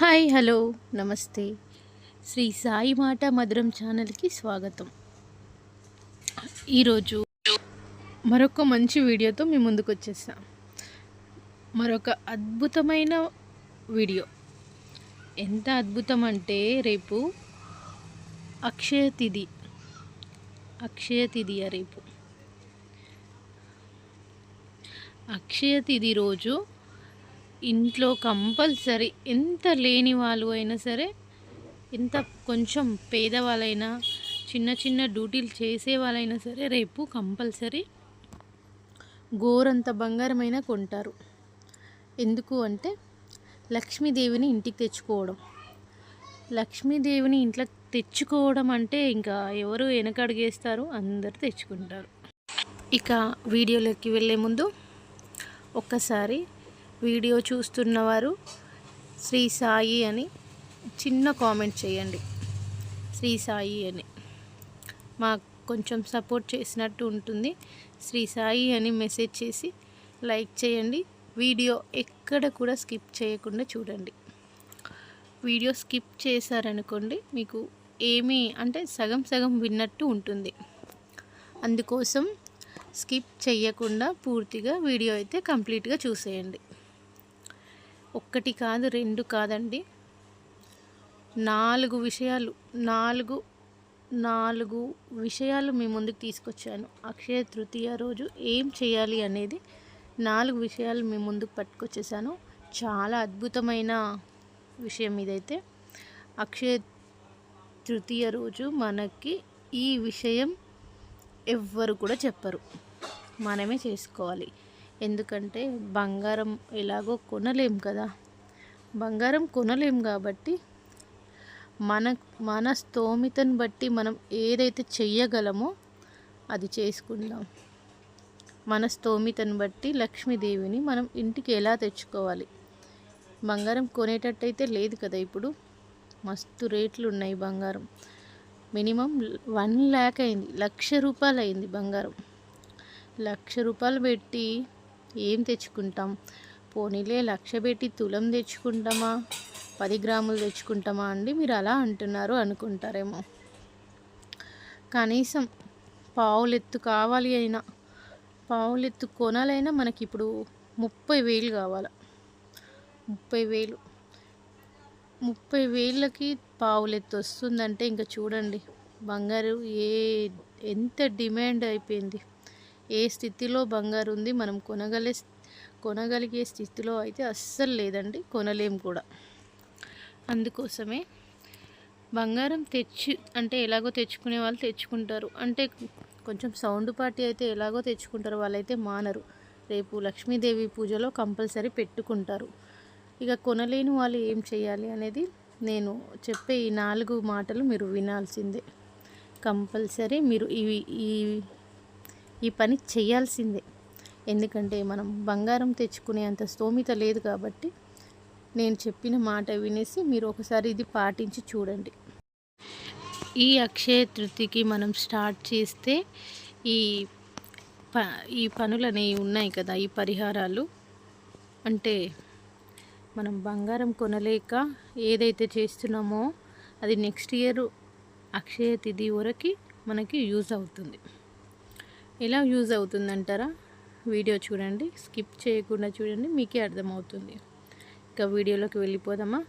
Hi hello నమస్తే. శ్రీ సాయి మాట మధురం ఛానల్కి స్వాగతం. ఈరోజు మరొక మంచి వీడియోతో మీ ముందుకు వచ్చేసాం మరొక అద్భుతమైన వీడియో. ఎంత అద్భుతం అంటే రేపు అక్షయ తిథి. అక్షయ తిథి రేపు. అక్షయ తిథి రోజు ఇంట్లో కంపల్సరీ ఎంత లేని వాళ్ళు అయినా సరే ఎంత కొంచెం పేదవాళ్ళైనా చిన్న చిన్న డ్యూటీలు చేసే వాళ్ళైనా సరే రేపు కంపల్సరీ గోరంత బంగారమైనా కొంటారు. ఎందుకు అంటే లక్ష్మీదేవిని ఇంటికి తెచ్చుకోవడం. లక్ష్మీదేవిని ఇంట్లో తెచ్చుకోవడం అంటే ఇంకా ఎవరు వెనకడుగేస్తారు అందరు తెచ్చుకుంటారు. ఇక వీడియోలోకి వెళ్ళే ముందు ఒక్కసారి వీడియో చూస్తున్నవారు శ్రీ సాయి అని చిన్న కామెంట్ చేయండి. శ్రీ సాయి అని. మాకు కొంచెం సపోర్ట్ చేసినట్టు ఉంటుంది. శ్రీ సాయి అని మెసేజ్ చేసి లైక్ చేయండి. వీడియో ఎక్కడ కూడా స్కిప్ చేయకుండా చూడండి. వీడియో స్కిప్ చేశారనుకోండి మీకు ఏమీ అంటే సగం సగం విన్నట్టు ఉంటుంది. అందుకోసం స్కిప్ చేయకుండా పూర్తిగా వీడియో అయితే కంప్లీట్గా చూసేయండి. ఒక్కటి కాదు రెండు కాదండి. నాలుగు విషయాలు నాలుగు నాలుగు విషయాలు మీ ముందుకు తీసుకొచ్చాను. అక్షయ తృతీయ రోజు ఏం చేయాలి అనేది నాలుగు విషయాలు మీ ముందుకు పట్టుకొచ్చేసాను. చాలా అద్భుతమైన విషయం ఇదైతే. అక్షయ తృతీయ రోజు మనకి ఈ విషయం ఎవ్వరు కూడా చెప్పరు. మనమే చేసుకోవాలి. ఎందుకంటే బంగారం ఎలాగో కొనలేం కదా. బంగారం కొనలేం కాబట్టి మన మన స్తోమితను బట్టి మనం ఏదైతే చెయ్యగలమో అది చేసుకుందాం. మన స్తోమితను బట్టి లక్ష్మీదేవిని మనం ఇంటికి ఎలా తెచ్చుకోవాలి? బంగారం కొనేటట్టయితే లేదు కదా ఇప్పుడు. మస్తు రేట్లు ఉన్నాయి బంగారం. మినిమం వన్ ల్యాక్ అయింది. లక్ష రూపాయలు అయింది బంగారం. లక్ష రూపాయలు పెట్టి ఏం తెచ్చుకుంటాం? పోనీలే లక్ష పెట్టి తులం తెచ్చుకుంటామా? పది గ్రాములు తెచ్చుకుంటామా అండి? మీరు అలా అంటున్నారు అనుకుంటారేమో. కనీసం పావులెత్తు కావాలి అయినా పావులెత్తు కొనాలైనా మనకి ఇప్పుడు ముప్పై వేలు కావాలి? ముప్పై వేలు. ముప్పై వేలకి పావులెత్తు వస్తుందంటే ఇంకా చూడండి. బంగారు ఏ ఎంత డిమాండ్ అయిపోయింది. ఏ స్థితిలో బంగారు ఉంది మనం కొనగలే కొనగలిగే స్థితిలో అయితే అస్సలు లేదండి కొనలేం కూడా. అందుకోసమే బంగారం తెచ్చి అంటే ఎలాగో తెచ్చుకునే వాళ్ళు తెచ్చుకుంటారు. అంటే కొంచెం సౌండ్ పార్టీ అయితే ఎలాగో తెచ్చుకుంటారు వాళ్ళైతే మానరు. రేపు లక్ష్మీదేవి పూజలో కంపల్సరీ పెట్టుకుంటారు. ఇక కొనలేని వాళ్ళు ఏం చేయాలి అనేది నేను చెప్పే ఈ నాలుగు మాటలు మీరు వినాల్సిందే. కంపల్సరీ మీరు ఇవి ఈ ఈ పని చేయాల్సిందే. ఎందుకంటే మనం బంగారం తెచ్చుకునే అంత స్తోమిత లేదు కాబట్టి నేను చెప్పిన మాట వినేసి మీరు ఒకసారి ఇది పాటించి చూడండి. ఈ అక్షయ తృతికి మనం స్టార్ట్ చేస్తే ఈ ప ఈ పనులు అనేవి ఉన్నాయి కదా ఈ పరిహారాలు. అంటే మనం బంగారం కొనలేక ఏదైతే చేస్తున్నామో అది నెక్స్ట్ ఇయర్ అక్షయ తిథి వరకు మనకి యూజ్ అవుతుంది. ఎలా యూజ్ అవుతుందంటారా? వీడియో చూడండి. స్కిప్ చేయకుండా చూడండి. మీకే అర్థమవుతుంది. ఇక వీడియోలోకి వెళ్ళిపోదామా?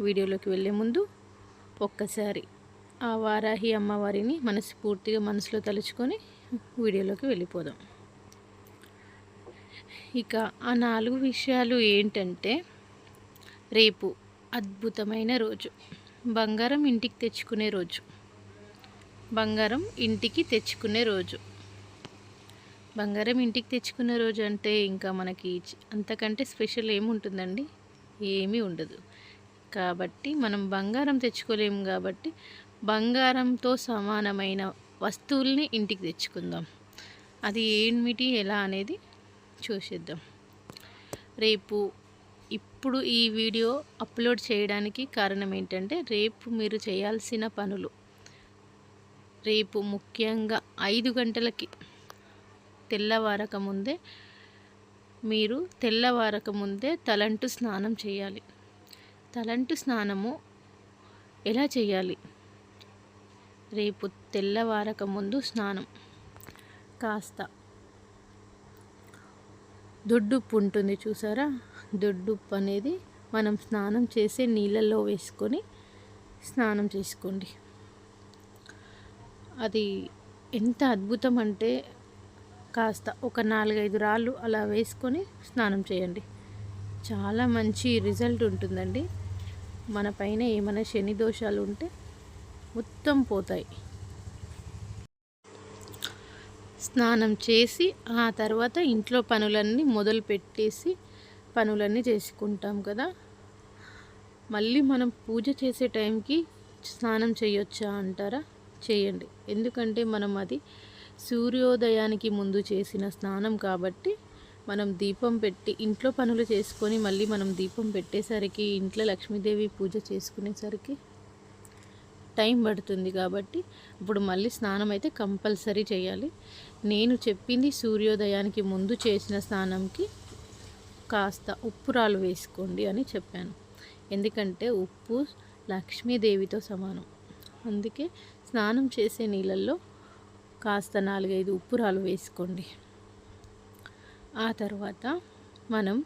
వీడియోలోకి వెళ్ళే ముందు ఒక్కసారి ఆ వారాహి అమ్మవారిని మనస్ఫూర్తిగా మనసులో తలుచుకొని వీడియోలోకి వెళ్ళిపోదాం. ఇక ఆ నాలుగు విషయాలు ఏంటంటే రేపు అద్భుతమైన రోజు. బంగారం ఇంటికి తెచ్చుకునే రోజు. బంగారం ఇంటికి తెచ్చుకునే రోజు. బంగారం ఇంటికి తెచ్చుకున్న రోజు అంటే ఇంకా మనకి అంతకంటే స్పెషల్ ఏముంటుందండి? ఏమీ ఉండదు. కాబట్టి మనం బంగారం తెచ్చుకోలేము కాబట్టి బంగారంతో సమానమైన వస్తువుల్ని ఇంటికి తెచ్చుకుందాం. అది ఏమిటి ఎలా అనేది చూసేద్దాం. రేపు ఇప్పుడు ఈ వీడియో అప్లోడ్ చేయడానికి కారణం ఏంటంటే రేపు మీరు చేయాల్సిన పనులు. రేపు ముఖ్యంగా ఐదు గంటలకి తెల్లవారక ముందే మీరు తెల్లవారక ముందే తలంటు స్నానం చేయాలి. తలంటు స్నానము ఎలా చేయాలి? రేపు తెల్లవారక ముందు స్నానం. కాస్త దొడ్డుప్పు ఉంటుంది చూసారా? దొడ్డుప్పు అనేది మనం స్నానం చేసే నీళ్ళల్లో వేసుకొని స్నానం చేసుకోండి. అది ఎంత అద్భుతం అంటే కాస్త ఒక నాలుగైదు రాళ్ళు అలా వేసుకొని స్నానం చేయండి. చాలా మంచి రిజల్ట్ ఉంటుందండి. మన పైన ఏమైనా శని దోషాలు ఉంటే మొత్తం పోతాయి. స్నానం చేసి ఆ తర్వాత ఇంట్లో పనులన్నీ మొదలు పెట్టేసి పనులన్నీ చేసుకుంటాం కదా. మళ్ళీ మనం పూజ చేసే టైంకి స్నానం చేయొచ్చా అంటారా? చేయండి. ఎందుకంటే మనం అది సూర్యోదయానికి ముందు చేసిన స్నానం కాబట్టి మనం దీపం పెట్టి ఇంట్లో పనులు చేసుకొని మళ్ళీ మనం దీపం పెట్టేసరికి ఇంట్లో లక్ష్మీదేవి పూజ చేసుకునేసరికి టైం పడుతుంది కాబట్టి ఇప్పుడు మళ్ళీ స్నానం అయితే కంపల్సరీ చేయాలి. నేను చెప్పింది సూర్యోదయానికి ముందు చేసిన స్నానంకి కాస్త ఉప్పు రాళ్ళు వేసుకోండి అని చెప్పాను. ఎందుకంటే ఉప్పు లక్ష్మీదేవితో సమానం. అందుకే స్నానం చేసే నీళ్ళల్లో కాస్త నాలుగైదు ఉప్పురాలు వేసుకోండి. ఆ తర్వాత మనం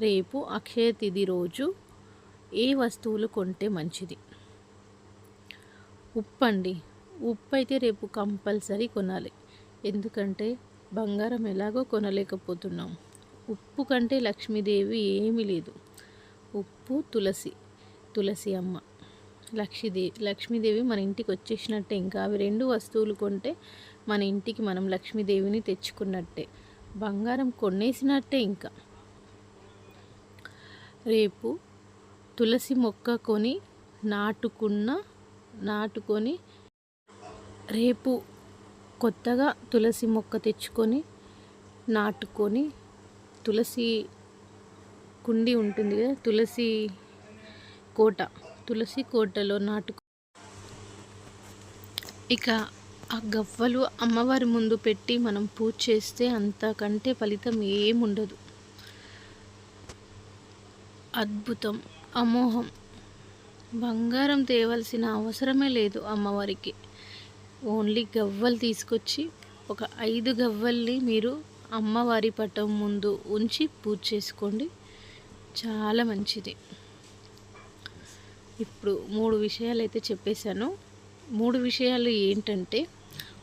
రేపు అక్షయ తిథి రోజు ఏ వస్తువులు కొంటే మంచిది? ఉప్పు అండి ఉప్పు అయితే రేపు కంపల్సరీ కొనాలి. ఎందుకంటే బంగారం ఎలాగో కొనలేకపోతున్నాం. ఉప్పు కంటే లక్ష్మీదేవి ఏమీ లేదు. ఉప్పు తులసి తులసి అమ్మ లక్ష్మీదేవి లక్ష్మీదేవి మన ఇంటికి వచ్చేసినట్టే. ఇంకా అవి రెండు వస్తువులు కొంటే మన ఇంటికి మనం లక్ష్మీదేవిని తెచ్చుకున్నట్టే. బంగారం కొనేసినట్టే ఇంకా. రేపు తులసి మొక్క కొని నాటుకున్న నాటుకొని రేపు కొత్తగా తులసి మొక్క తెచ్చుకొని నాటుకొని తులసి కుండి ఉంటుంది కదా తులసి కోట. తులసి కోటలో నాటుకు ఇక ఆ గవ్వలు అమ్మవారి ముందు పెట్టి మనం పూజ చేస్తే అంతకంటే ఫలితం ఏముండదు. అద్భుతం అమోహం. బంగారం తేవలసిన అవసరమే లేదు అమ్మవారికి. ఓన్లీ గవ్వలు తీసుకొచ్చి ఒక ఐదు గవ్వల్ని మీరు అమ్మవారి పటం ముందు ఉంచి పూజ చేసుకోండి. చాలా మంచిది. ఇప్పుడు మూడు విషయాలు అయితే చెప్పేశాను. మూడు విషయాలు ఏంటంటే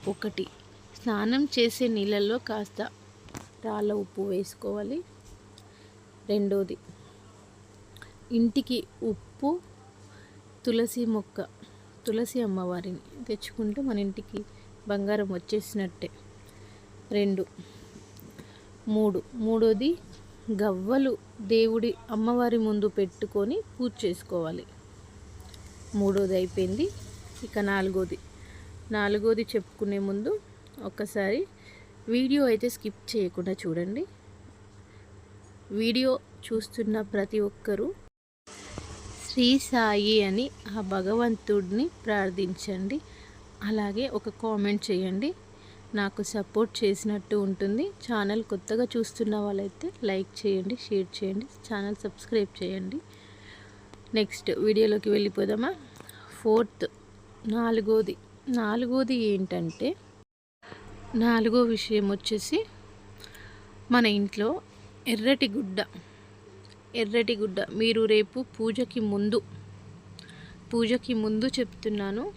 ఒకటి. స్నానం చేసే నీళ్ళల్లో కాస్త రాళ్ళ ఉప్పు వేసుకోవాలి. రెండోది ఇంటికి ఉప్పు తులసి మొక్క తులసి అమ్మవారిని తెచ్చుకుంటే మన ఇంటికి బంగారం వచ్చేసినట్టే. రెండు మూడు. మూడోది గవ్వలు దేవుడి అమ్మవారి ముందు పెట్టుకొని పూజ చేసుకోవాలి. మూడోది అయిపోయింది. ఇక నాలుగోది నాలుగోది చెప్పుకునే ముందు ఒక్కసారి వీడియో అయితే స్కిప్ చేయకుండా చూడండి. వీడియో చూస్తున్న ప్రతి ఒక్కరూ శ్రీ సాయి అని ఆ భగవంతుడిని ప్రార్థించండి. అలాగే ఒక కామెంట్ చేయండి. నాకు సపోర్ట్ చేసినట్టు ఉంటుంది. ఛానల్ కొత్తగా చూస్తున్న వాళ్ళైతే లైక్ చేయండి షేర్ చేయండి ఛానల్ సబ్స్క్రైబ్ చేయండి. నెక్స్ట్ వీడియోలోకి వెళ్ళిపోదామా? ఫోర్త్ నాలుగోది. నాలుగోది ఏంటంటే నాలుగో విషయం వచ్చేసి మన ఇంట్లో ఎర్రటి గుడ్డ ఎర్రటి గుడ్డ. మీరు రేపు పూజకి ముందు పూజకి ముందు చెప్తున్నాను.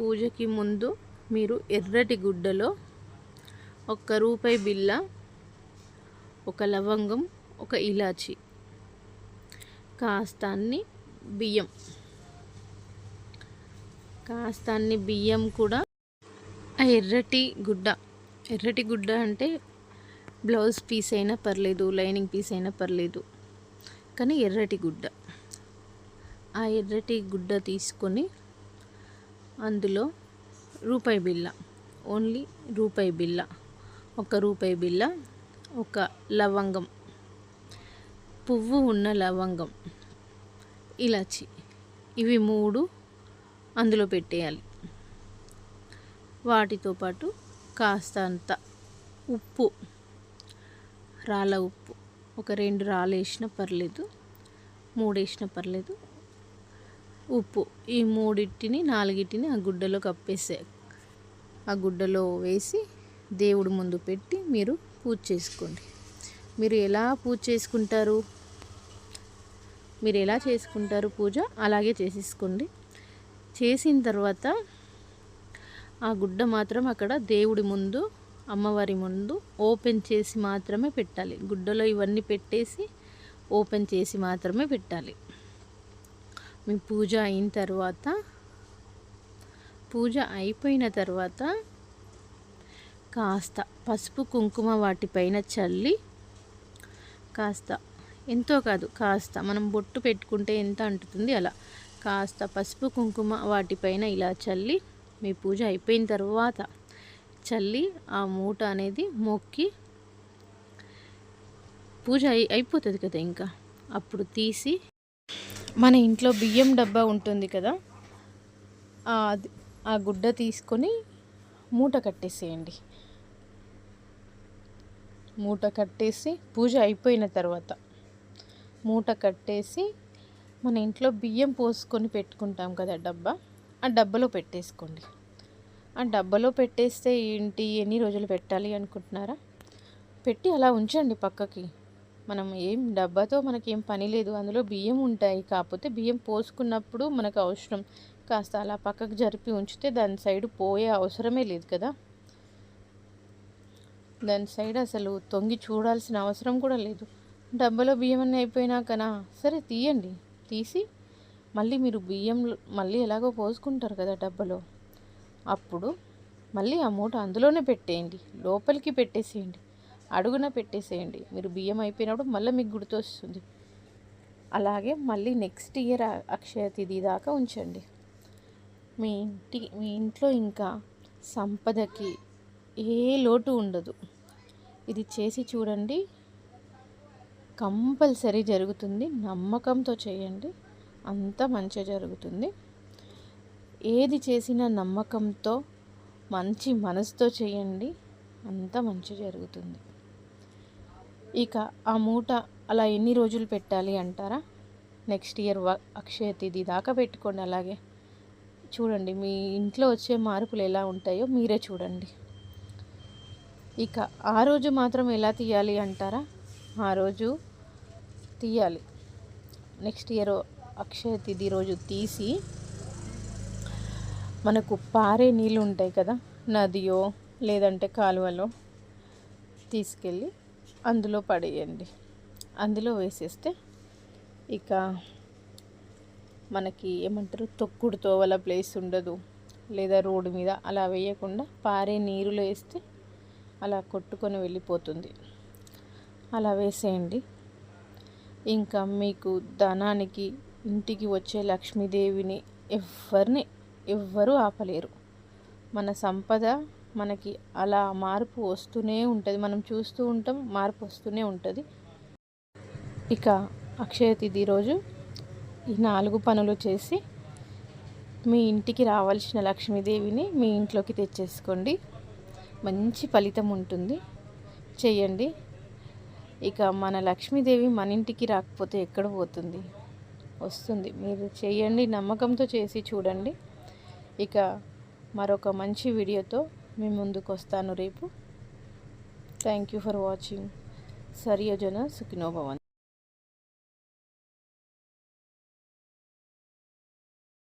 పూజకి ముందు మీరు ఎర్రటి గుడ్డలో ఒక్క రూపాయి బిల్ల ఒక లవంగం ఒక ఇలాచి కాస్తాన్ని బియ్యం. కాస్తాన్ని బియ్యం కూడా. ఎర్రటి గుడ్డ. ఎర్రటి గుడ్డ అంటే బ్లౌజ్ పీస్ అయినా పర్లేదు లైనింగ్ పీస్ అయినా పర్లేదు. కానీ ఎర్రటి గుడ్డ. ఆ ఎర్రటి గుడ్డ తీసుకొని అందులో రూపాయి బిల్ల ఓన్లీ రూపాయి బిల్ల ఒక రూపాయి బిల్ల ఒక లవంగం. పువ్వు ఉన్న లవంగం. ఇలాచి. ఇవి మూడు అందులో పెట్టేయాలి. వాటితో పాటు కాస్తంత ఉప్పు రాళ్ళ ఉప్పు. ఒక రెండు రాళ్ళు వేసినా పర్లేదు మూడు వేసినా పర్లేదు. ఉప్పు. ఈ మూడింటిని నాలుగిటిని ఆ గుడ్డలో కప్పేసే ఆ గుడ్డలో వేసి దేవుడు ముందు పెట్టి మీరు పూజ చేసుకోండి. మీరు ఎలా పూజ చేసుకుంటారు? మీరు ఎలా చేసుకుంటారు పూజ? అలాగే చేసేసుకోండి. చేసిన తర్వాత ఆ గుడ్డ మాత్రం అక్కడ దేవుడి ముందు అమ్మవారి ముందు ఓపెన్ చేసి మాత్రమే పెట్టాలి. గుడ్డలో ఇవన్నీ పెట్టేసి ఓపెన్ చేసి మాత్రమే పెట్టాలి. మీ పూజ అయిన తర్వాత పూజ అయిపోయిన తర్వాత కాస్త పసుపు కుంకుమ వాటిపైన చల్లి కాస్త ఎంతో కాదు కాస్త మనం బొట్టు పెట్టుకుంటే ఎంత అంటుతుంది అలా కాస్త పసుపు కుంకుమ వాటిపైన ఇలా చల్లి మీ పూజ అయిపోయిన తర్వాత చల్లి ఆ మూట అనేది మొక్కి పూజ అయి అయిపోతుంది కదా ఇంకా. అప్పుడు తీసి మన ఇంట్లో బియ్యం డబ్బా ఉంటుంది కదా ఆ గుడ్డ తీసుకొని మూట కట్టేసేయండి. మూట కట్టేసి పూజ అయిపోయిన తర్వాత మూట కట్టేసి మన ఇంట్లో బియ్యం పోసుకొని పెట్టుకుంటాం కదా డబ్బా ఆ డబ్బాలో పెట్టేసుకోండి. ఆ డబ్బాలో పెట్టేస్తే ఏంటి ఎన్ని రోజులు పెట్టాలి అనుకుంటున్నారా? పెట్టి అలా ఉంచండి పక్కకి. మనం ఏం డబ్బాతో మనకేం పని లేదు అందులో బియ్యం ఉంటాయి. కాకపోతే బియ్యం పోసుకున్నప్పుడు మనకు అవసరం. కాస్త అలా పక్కకు జరిపి ఉంచితే దాని సైడ్ పోయే అవసరమే లేదు కదా. దాని సైడ్ అసలు తొంగి చూడాల్సిన అవసరం కూడా లేదు. డబ్బాలో బియ్యం అన్నీ అయిపోయినాకనా? సరే తీయండి. తీసి మళ్ళీ మీరు బియ్యం మళ్ళీ ఎలాగో పోసుకుంటారు కదా డబ్బలో. అప్పుడు మళ్ళీ ఆ మూట అందులోనే పెట్టేయండి. లోపలికి పెట్టేసేయండి. అడుగున పెట్టేసేయండి. మీరు బియ్యం అయిపోయినప్పుడు మళ్ళీ మీకు గుర్తొస్తుంది. అలాగే మళ్ళీ నెక్స్ట్ ఇయర్ అక్షయ తిథి దాకా ఉంచండి. మీ ఇంటి మీ ఇంట్లో ఇంకా సంపదకి ఏ లోటు ఉండదు. ఇది చేసి చూడండి. కంపల్సరీ జరుగుతుంది. నమ్మకంతో చేయండి. అంత మంచి జరుగుతుంది. ఏది చేసినా నమ్మకంతో మంచి మనసుతో చేయండి. అంత మంచి జరుగుతుంది. ఇక ఆ మూట అలా ఎన్ని రోజులు పెట్టాలి అంటారా? నెక్స్ట్ ఇయర్ అక్షయ తిథి దాకా పెట్టుకోండి అలాగే. చూడండి మీ ఇంట్లో వచ్చే మార్పులు ఎలా ఉంటాయో మీరే చూడండి. ఇక ఆ రోజు మాత్రం ఎలా తీయాలి అంటారా? ఆ రోజు తీయాలి. నెక్స్ట్ ఇయర్ అక్షయ తిథి రోజు తీసి మనకు పారే నీళ్ళు ఉంటాయి కదా నదియో లేదంటే కాలువలో తీసుకెళ్ళి అందులో పడేయండి. అందులో వేసేస్తే ఇక మనకి ఏమంటారు తొక్కుడు తోవల ప్లేస్ ఉండదు. లేదా రోడ్డు మీద అలా వేయకుండా పారే నీరులో వేస్తే అలా కొట్టుకొని వెళ్ళిపోతుంది. అలా వేసేయండి. ఇంకా మీకు ధనానికి ఇంటికి వచ్చే లక్ష్మీదేవిని ఎవ్వరిని ఎవ్వరూ ఆపలేరు. మన సంపద మనకి అలా మార్పు వస్తూనే ఉంటుంది. మనం చూస్తూ ఉంటాం మార్పు వస్తూనే ఉంటుంది. ఇక అక్షయ తిథి రోజు ఈ నాలుగు పనులు చేసి మీ ఇంటికి రావాల్సిన లక్ష్మీదేవిని మీ ఇంట్లోకి తెచ్చేసుకోండి. మంచి ఫలితం ఉంటుంది. చేయండి ఇక మన లక్ష్మీదేవి మన ఇంటికి రాకపోతే ఎక్కడ పోతుంది? వస్తుంది. మీరు చేయండి నమ్మకంతో చేసి చూడండి. ఇక మరొక మంచి వీడియోతో మీ ముందుకు వస్తాను రేపు. థ్యాంక్ యూ ఫర్ వాచింగ్ సరియోజన సుఖినోభవన్